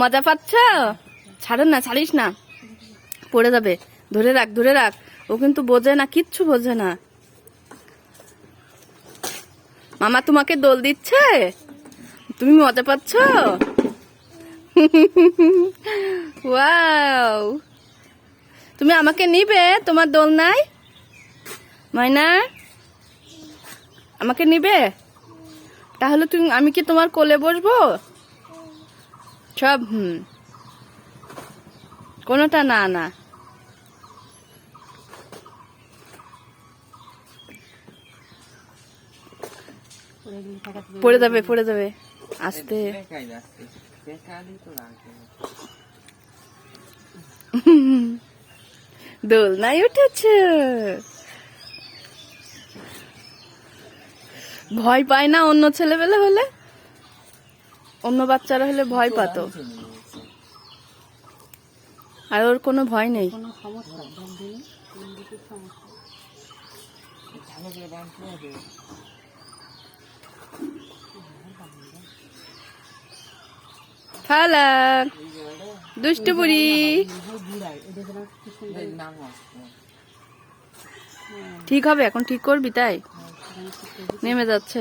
মজা পাচ্ছ? ছাড়ো না, ছাড়িস না। পড়ে যাবে। ধরে রাখ ধরে রাখ। ও কিন্তু বোঝে না, কিচ্ছু বোঝে না। মামা তোমাকে দোল দিচ্ছে? তুমি মজা পাচ্ছ? ওয়াও তুমি আমাকে নিবে? তোমার দোল নাই? মাইনা আমাকে নিবে? তাহলে তুমি, আমি কি তোমার কোলে বসবো? সব, হুম। কোনোটা না না। পড়ে যাবে পড়ে যাবে। আস্তে। দোল নাই উঠেছে? ভয় পায় না অন্য ছেলেবেলে হলে? অন্য বাচ্চারা হলে ভয় পাতো। আর ওর কোনো ভয় নেই? ফালাক দুষ্টু ঠিক হবে, এখন ঠিক করবি তাই? নেমে যাচ্ছে।